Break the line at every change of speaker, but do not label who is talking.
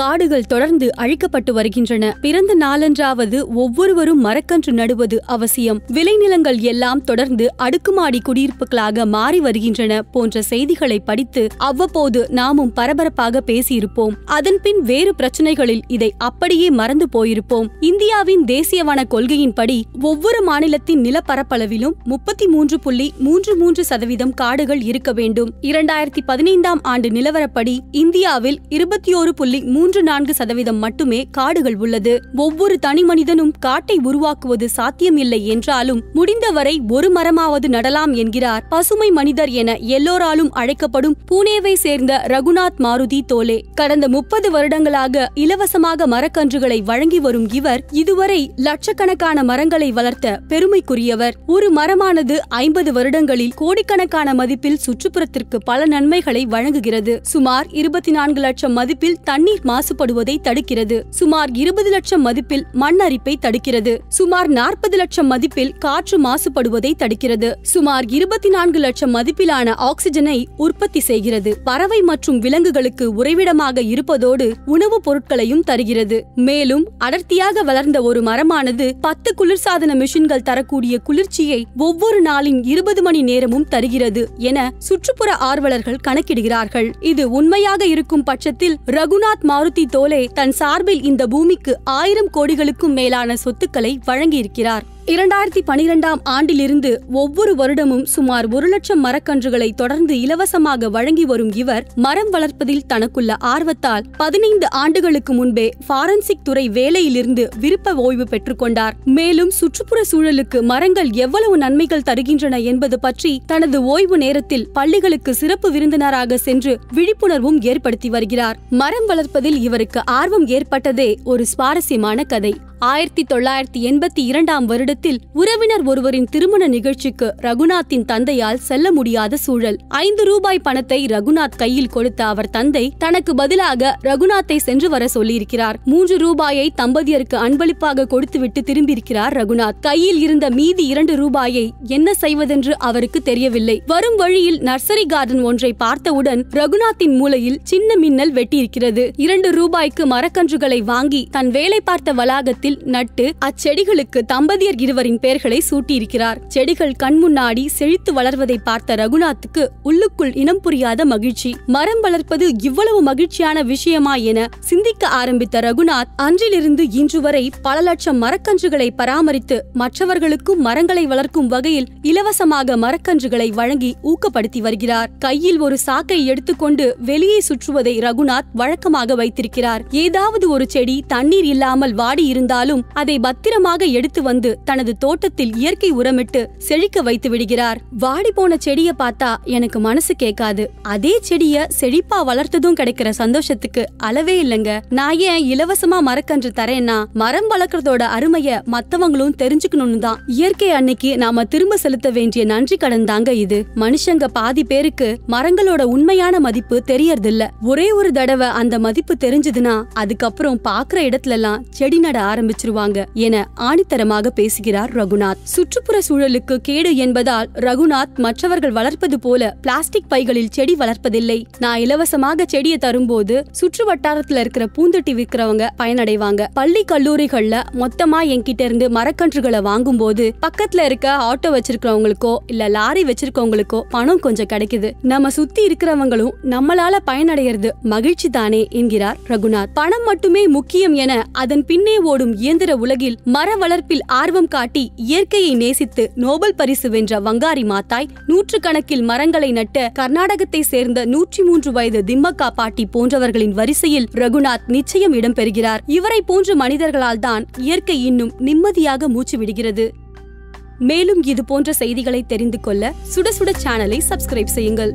காடுகள் தொடர்ந்து அழிக்கப்பட்டு வருகின்றன. பிறந்த நாளன்றாவது ஒவ்வொருவரும் மரக்கன்று நடுவது அவசியம். விளைநிலங்கள் எல்லாம் தொடர்ந்து அடுக்குமாடி குடியிருப்புகளாக மாறி வருகின்றன போன்ற செய்திகளை படித்து அவ்வப்போது நாமும் பரபரப்பாக பேசியிருப்போம். அதன்பின் வேறு பிரச்சனைகளில் இதை அப்படியே மறந்து போயிருப்போம். இந்தியாவின் தேசியவன கொள்கையின்படி ஒவ்வொரு மாநிலத்தின் நிலப்பரப்பளவிலும் முப்பத்தி மூன்று புள்ளி மூன்று மூன்று சதவீதம் காடுகள் இருக்க வேண்டும். இரண்டாயிரத்தி பதினைந்தாம் ஆண்டு நிலவரப்படி இந்தியாவில் இருபத்தி ஒரு புள்ளி மூன்று நான்கு சதவீதம் மட்டுமே காடுகள் உள்ளது. ஒவ்வொரு தனி மனிதனும் காட்டை உருவாக்குவது சாத்தியமில்லை என்றாலும் முடிந்தவரை ஒரு மரமாவது நடலாம் என்கிறார் பசுமை மனிதர் என எல்லோராலும் அழைக்கப்படும் பூனேவை சேர்ந்த ரகுநாத் மாருதி தோலே. கடந்த முப்பது வருடங்களாக இலவசமாக மரக்கன்றுகளை வழங்கி வரும் இவர் இதுவரை லட்சக்கணக்கான மரங்களை வளர்த்த பெருமைக்குரியவர். ஒரு மரமானது ஐம்பது வருடங்களில் கோடிக்கணக்கான மதிப்பில் சுற்றுப்புறத்திற்கு பல நன்மைகளை வழங்குகிறது. சுமார் இருபத்தி நான்கு லட்சம் மதிப்பில் தண்ணீர் மாசுபடுவதை தடுக்கிறது. சுமார் இருபது லட்சம் மதிப்பில் மண் அரிப்பை தடுக்கிறது. சுமார் நாற்பது லட்சம் மதிப்பில் காற்று மாசுபடுவதை தடுக்கிறது. சுமார் இருபத்தி நான்கு லட்சம் மதிப்பிலான ஆக்சிஜனை உற்பத்தி செய்கிறது. பறவை மற்றும் விலங்குகளுக்கு உறைவிடமாக இருப்பதோடு உணவுப் பொருட்களையும் தருகிறது. மேலும் அடர்த்தியாக வளர்ந்த ஒரு மரமானது பத்து குளிர்சாதன மிஷின்கள் தரக்கூடிய குளிர்ச்சியை ஒவ்வொரு நாளின் இருபது மணி நேரமும் தருகிறது என சுற்றுப்புற ஆர்வலர்கள் கணக்கிடுகிறார்கள். இது உண்மையாக இருக்கும் பட்சத்தில் ரகுநாத் மாருதி தோலே தன் சார்பில் இந்த பூமிக்கு ஆயிரம் கோடிகளுக்கும் மேலான சொத்துக்களை வழங்கியிருக்கிறார். இரண்டாயிரத்தி பனிரெண்டாம் ஆண்டிலிருந்து ஒவ்வொரு வருடமும் சுமார் ஒரு லட்சம் மரக்கன்றுகளை தொடர்ந்து இலவசமாக வழங்கி வரும் இவர் மரம் வளர்ப்பதில் தனக்குள்ள ஆர்வத்தால் பதினைந்து ஆண்டுகளுக்கு முன்பே ஃபாரன்சிக் துறை வேலையிலிருந்து விருப்ப ஓய்வு பெற்றுக்கொண்டார் மேலும் சுற்றுப்புற சூழலுக்கு மரங்கள் எவ்வளவு நன்மைகள் தருகின்றன என்பது பற்றி தனது ஓய்வு நேரத்தில் பள்ளிகளுக்கு சிறப்பு விருந்தினராக சென்று விழிப்புணர்வும் ஏற்படுத்தி வருகிறார். மரம் வளர்ப்பதில் இவருக்கு ஆர்வம் ஏற்பட்டதே ஒரு சுவாரஸ்யமான கதை. ஆயிரத்தி தொள்ளாயிரத்தி எண்பத்தி இரண்டாம் வருடத்தில் உறவினர் ஒருவரின் திருமண நிகழ்ச்சிக்கு ரகுநாத்தின் தந்தையால் செல்ல முடியாத சூழல். ஐந்து ரூபாய் பணத்தை ரகுநாத் கையில் கொடுத்த அவர் தந்தை தனக்கு பதிலாக ரகுநாத்தை சென்று வர சொல்லியிருக்கிறார். மூன்று ரூபாயை தம்பதியருக்கு அன்பளிப்பாக கொடுத்துவிட்டு திரும்பியிருக்கிறார் ரகுநாத். கையில் இருந்த மீதி இரண்டு ரூபாயை என்ன செய்வதென்று அவருக்கு தெரியவில்லை. வரும் வழியில் நர்சரி கார்டன் ஒன்றை பார்த்தவுடன் ரகுநாத்தின் மூலையில் சின்ன மின்னல் வெட்டியிருக்கிறது. இரண்டு ரூபாய்க்கு மரக்கன்றுகளை வாங்கி தன் வேலை பார்த்த வளாகத்தில் இடத்தில் நட்டு அச்செடிகளுக்கு தம்பதியர் இருவரின் பெயர்களை சூட்டியிருக்கிறார். செடிகள் கண் முன்னாடி செழித்து வளர்வதை பார்த்த ரகுநாத்துக்கு உள்ளுக்குள் இனம் புரியாத மகிழ்ச்சி. மரம் வளர்ப்பது இவ்வளவு மகிழ்ச்சியான விஷயமா என சிந்திக்க ஆரம்பித்த ரகுநாத் அன்றிலிருந்து இன்று வரை பல லட்சம் மரக்கன்றுகளை பராமரித்து மற்றவர்களுக்கும் மரங்களை வளர்க்கும் வகையில் இலவசமாக மரக்கன்றுகளை வழங்கி ஊக்கப்படுத்தி வருகிறார். கையில் ஒரு சாக்கை எடுத்துக்கொண்டு வெளியே சுற்றுவதை ரகுநாத் வழக்கமாக வைத்திருக்கிறார். ஏதாவது ஒரு செடி தண்ணீர் இல்லாமல் வாடி இருந்தால் இருந்தாலும் அதை பத்திரமாக எடுத்து வந்து தனது தோட்டத்தில் இயற்கை உரமிட்டு செழிக்க வைத்து விடுகிறார். வாடி போன செடிய பார்த்தா எனக்கு மனசு கேட்காது. அதே செடிய செழிப்பா வளர்த்ததும் கிடைக்கிற சந்தோஷத்துக்கு அளவே இல்லைங்க. நான் ஏன் இலவசமா மரக்கன்று தரேன்னா மரம் வளர்க்கறதோட அருமைய மத்தவங்களும் தெரிஞ்சுக்கணும்னு தான். இயற்கை அன்னைக்கு நாம திரும்ப செலுத்த வேண்டிய நன்றி கடன் தாங்க இது. மனுஷங்க பாதி பேருக்கு மரங்களோட உண்மையான மதிப்பு தெரியறதில்ல. ஒரே ஒரு தடவை அந்த மதிப்பு தெரிஞ்சதுன்னா அதுக்கப்புறம் பாக்குற இடத்துல எல்லாம் செடி நட ஆரம்பிச்சிருவாங்க என ஆணித்தரமாக பேசுகிறார் ரகுநாத். சுற்றுப்புற சூழலுக்கு கேடு என்பதால் ரகுநாத் மற்றவர்கள் வளர்ப்பது போல பிளாஸ்டிக் பைகளில் செடி வளர்ப்பதில்லை. நான் இலவசமாக செடியை தரும்போது சுற்று வட்டாரத்துல இருக்கிற பூந்தொட்டி விற்கிறவங்க பயனடைவாங்க. பள்ளி கல்லூரிகள்ல மொத்தமா என்கிட்ட இருந்து மரக்கன்றுகளை வாங்கும்போது பக்கத்துல இருக்க ஆட்டோ வச்சிருக்கிறவங்களுக்கோ இல்ல லாரி வச்சிருக்கவங்களுக்கோ பணம் கொஞ்சம் கிடைக்குது. நம்ம சுத்தி இருக்கிறவங்களும் நம்மளால பயனடைகிறது மகிழ்ச்சி தானே என்கிறார் ரகுநாத். பணம் மட்டுமே முக்கியம் என அதன் பின்னே ஓடும் இயந்திர உலகில் மர வளர்ப்பில் ஆர்வம் காட்டி இயற்கையை நேசித்து நோபல் பரிசு வென்ற வங்காரி மாத்தாய் நூற்றுக்கணக்கில் மரங்களை நட்ட கர்நாடகத்தை சேர்ந்த நூற்றி மூன்று வயது திம்மக்கா பாட்டி போன்றவர்களின் வரிசையில் ரகுநாத் நிச்சயம் இடம்பெறுகிறார். இவரை போன்ற மனிதர்களால் தான் இயற்கை இன்னும் நிம்மதியாக மூச்சு விடுகிறது. மேலும் இது போன்ற செய்திகளை தெரிந்து கொள்ள சுட சுட சேனலை சப்ஸ்கிரைப் செய்யுங்கள்.